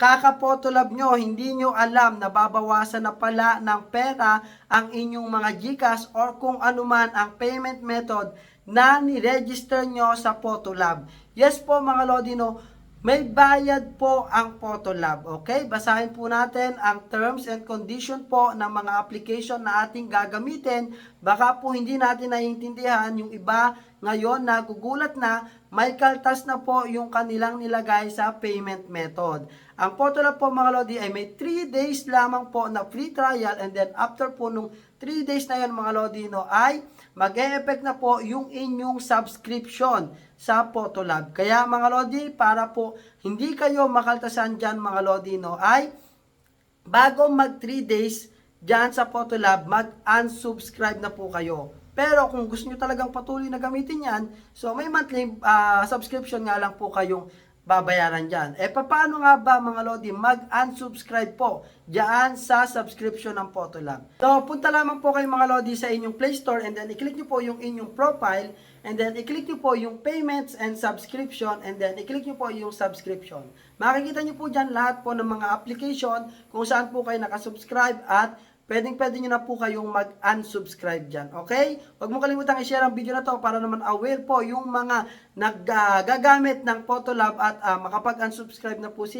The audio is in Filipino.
Kaka-photolab nyo, hindi nyo alam na babawasan na pala ng pera ang inyong mga GCash or kung anuman ang payment method na ni-register nyo sa Photolab. Yes po mga Lodino, may bayad po ang Photolab. Okay? Basahin po natin ang terms and condition po ng mga application na ating gagamitin. Baka po hindi natin naiintindihan yung iba ngayon nagugulat na may kaltas na po yung kanilang nilagay sa payment method. Ang Photolab po mga Lodi ay may 3 days lamang po na free trial and then after po nung 3 days na yun mga Lodino ay mag effect na po yung inyong subscription sa Photolab. Kaya mga Lodi, para po hindi kayo makaltasan dyan mga Lodino ay bago mag 3 days dyan sa Photolab, mag-unsubscribe na po kayo. Pero kung gusto nyo talagang patuloy na gamitin yan, so may monthly ah, subscription nga lang po kayong babayaran dyan. E paano nga ba mga Lodi mag-unsubscribe po dyan sa subscription ng Photolab? So punta lamang po kayo mga Lodi sa inyong Play Store and then i-click nyo po yung inyong profile and then i-click nyo po yung payments and subscription and then i-click nyo po yung subscription. Makikita nyo po dyan lahat po ng mga application kung saan po kayo nakasubscribe at pwedeng pwede nyo na po kayong mag-unsubscribe dyan. Okay? Huwag mo kalimutang i-share ang video na to para naman aware po yung mga naggagamit ng Photolab at ah, makapag-unsubscribe na po sila.